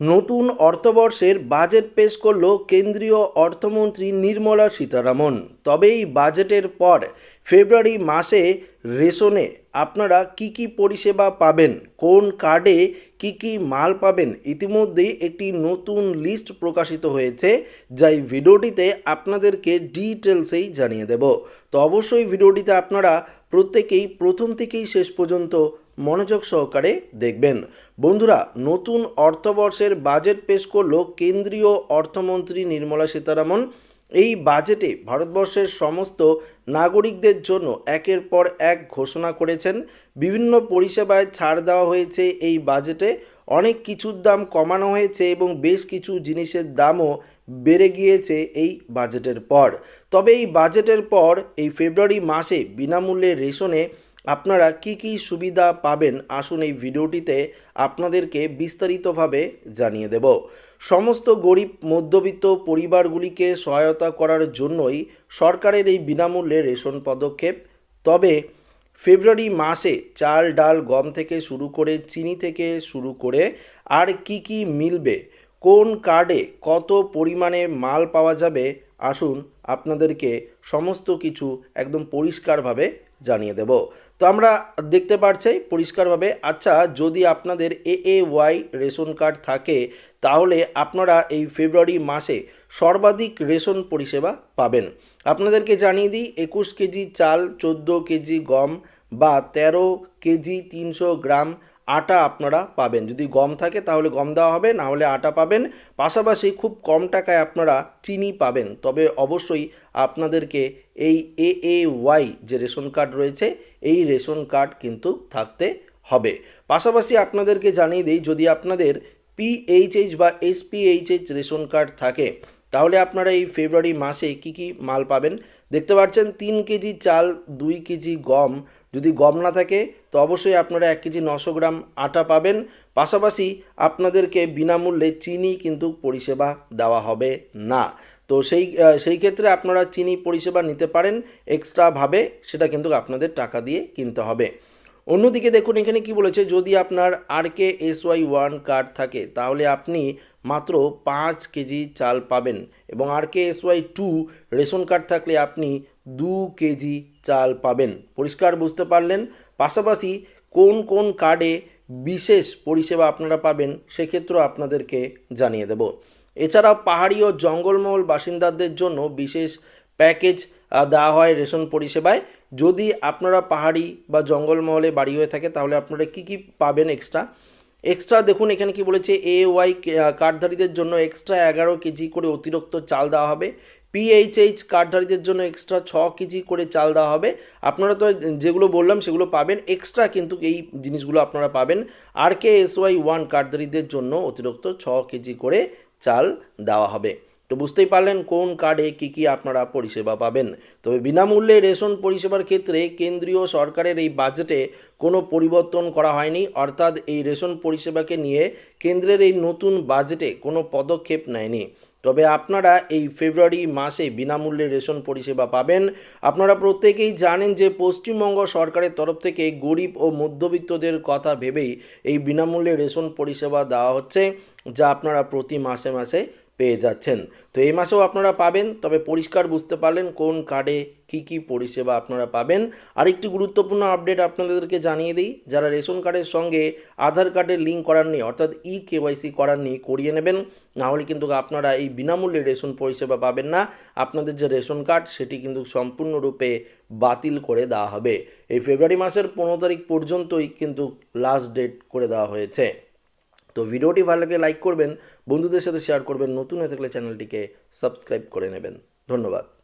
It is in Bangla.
নতুন অর্থবর্ষের বাজেট পেশ করল কেন্দ্রীয় অর্থমন্ত্রী নির্মলা সীতারামন। তবে এই বাজেটের পর ফেব্রুয়ারি মাসে রেশনে আপনারা কি কি পরিষেবা পাবেন, কোন কার্ডে কি কি মাল পাবেন ইতিমধ্যেই একটি নতুন লিস্ট প্রকাশিত হয়েছে, যা এই ভিডিওটিতে আপনাদেরকে ডিটেলসেই জানিয়ে দেব। তো অবশ্যই ভিডিওটিতে আপনারা প্রত্যেকেই প্রথম থেকেই শেষ পর্যন্ত মনোযোগ সহকারে দেখবেন। বন্ধুরা, নতুন অর্থবর্ষের বাজেট পেশ করল কেন্দ্রীয় অর্থমন্ত্রী নির্মলা সীতারামন। এই বাজেটে ভারতবর্ষের সমস্ত নাগরিকদের জন্য একের পর এক ঘোষণা করেছেন। বিভিন্ন পরিষেবায় ছাড় দেওয়া হয়েছে এই বাজেটে। অনেক কিছুর দাম কমানো হয়েছে এবং বেশ কিছু জিনিসের দামও বেড়ে গিয়েছে এই বাজেটের পর। তবে এই বাজেটের পর এই ফেব্রুয়ারি মাসে বিনামূল্যে রেশনে আপনারা কি কি সুবিধা পাবেন আসুন এই ভিডিওটিতে আপনাদেরকে বিস্তারিতভাবে জানিয়ে দেব। সমস্ত গরিব, মধ্যবিত্ত পরিবারগুলিকে সহায়তা করার জন্যই সরকারের এই বিনামূল্যে রেশন পদক্ষেপ। তবে ফেব্রুয়ারি মাসে চাল, ডাল, গম থেকে শুরু করে চিনি থেকে শুরু করে আর কি কি মিলবে, কোন কার্ডে কত পরিমাণে মাল পাওয়া যাবে, আসুন আপনাদেরকে সমস্ত কিছু একদম পরিষ্কারভাবে জানিয়ে দেব। তো আমরা দেখতে পারছি পরিষ্কারভাবে আচ্ছা যদি আপনাদের A A Y ration card থাকে, তাহলে আপনারা এই ফেব্রুয়ারি মাসে সর্বাধিক রেশন পরিষেবা পাবেন। আপনাদেরকে জানিয়ে দিই, একুশ কেজি চাল, চোদ্দ কেজি গম বা তেরো কেজি তিনশো গ্রাম আটা আপনারা পাবেন। যদি গম থাকে তাহলে গম দেওয়া হবে, না হলে আটা পাবেন। পাশাপাশি খুব কম টাকায় আপনারা চিনি পাবেন। তবে অবশ্যই আপনাদেরকে এই এ এ ওয়াই যে রেশন কার্ড রয়েছে, এই রেশন কার্ড কিন্তু থাকতে হবে। পাশাপাশি আপনাদেরকে জানিয়ে দিই, যদি আপনাদের পিএইচএইচ বা এসপিএইচএইচ রেশন কার্ড থাকে, তাহলে আপনারা এই ফেব্রুয়ারি মাসে কি কি মাল পাবেন? দেখতে পাচ্ছেন, তিন কেজি চাল, দুই কেজি গম যদি গম না থাকে, তো অবশ্যই আপনারা এক কেজি নশো গ্রাম আটা পাবেন। পাশাপাশি আপনাদেরকে বিনামূল্যে চিনি কিন্তু পরিষেবা দেওয়া হবে না। তো সেই সেই ক্ষেত্রে আপনারা চিনি পরিষেবা নিতে পারেন এক্সট্রাভাবে সেটা কিন্তু আপনাদের টাকা দিয়ে কিনতে হবে। অন্যদিকে দেখুন, এখানে কি বলেছে, যদি আপনার R K S Y one card থাকে, তাহলে আপনি মাত্র পাঁচ কেজি চাল পাবেন এবং R K S Y two ration card থাকলে আপনি দু কেজি চাল পাবেন। পরিষ্কার বুঝতে পারলেন? পাশাপাশি কোন কোন কার্ডে বিশেষ পরিষেবা আপনারা পাবেন সেক্ষেত্রেও আপনাদেরকে জানিয়ে দেব। এছাড়াও পাহাড়ি ও জঙ্গলমহল বাসিন্দাদের জন্য বিশেষ প্যাকেজ দেওয়া হয় রেশন পরিষেবায়। যদি আপনারা পাহাড়ি বা জঙ্গলমহলে বাড়ি হয়ে থাকে, তাহলে আপনারা কি কি পাবেন এক্সট্রা? এক্সট্রা দেখুন, এখানে কি বলেছে এ ওয়াই কার্ডধারীদের জন্য এক্সট্রা এগারো কেজি করে অতিরিক্ত চাল দেওয়া হবে। পিএইচএইচ কার্ডধারীদের জন্য এক্সট্রা ছ কেজি করে চাল দেওয়া হবে। আপনারা তো যেগুলো বললাম, সেগুলো পাবেন। এক্সট্রা কিন্তু এই জিনিসগুলো আপনারা পাবেন। R K S Y one কার্ডধারীদের জন্য অতিরিক্ত ছ কেজি করে চাল দেওয়া হবে। তো বুঝতেই পারলেন কোন কার্ডে কী কী আপনারা পরিষেবা পাবেন। তবে বিনামূল্যে রেশন পরিষেবার ক্ষেত্রে কেন্দ্রীয় সরকারের এই বাজেটে কোনো পরিবর্তন করা হয়নি। অর্থাৎ এই রেশন পরিষেবাকে নিয়ে কেন্দ্রের এই নতুন বাজেটে কোনো পদক্ষেপ নেয়নি। তবে আপনারা এই ফেব্রুয়ারি মাসে বিনামূল্যে রেশন পরিষেবা পাবেন। আপনারা প্রত্যেকেই জানেন যে পশ্চিমবঙ্গ সরকারের তরফ থেকে গরিব ও মধ্যবিত্তদের কথা ভেবেই এই বিনামূল্যে রেশন পরিষেবা দেওয়া হচ্ছে, যা আপনারা প্রতি মাসে মাসে পেয়ে যাচ্ছেন। তো এই মাসেও আপনারা পাবেন, তবে পরিষ্কার বুঝতে পারলেন কোন কার্ডে কি কি পরিষেবা আপনারা পাবেন। আরেকটি গুরুত্বপূর্ণ আপডেট আপনাদেরকে জানিয়ে দিই, যারা রেশন কার্ডের সঙ্গে আধার কার্ডের লিঙ্ক করার নেই অর্থাৎ ই কেওয়াইসি করার নেই করিয়ে নেবেন। নাহলে কিন্তু আপনারা এই বিনামূল্যে রেশন পরিষেবা পাবেন না। আপনাদের যে রেশন কার্ড, সেটি কিন্তু সম্পূর্ণরূপে বাতিল করে দেওয়া হবে। এই ফেব্রুয়ারি মাসের পনেরো তারিখ পর্যন্তই কিন্তু লাস্ট ডেট করে দেওয়া হয়েছে। তো ভিডিওটি ভালো লাগলে লাইক করবেন, বন্ধুদের সাথে শেয়ার করবেন, নতুন হয়ে থাকলে চ্যানেলটিকে সাবস্ক্রাইব করে নেবেন। ধন্যবাদ।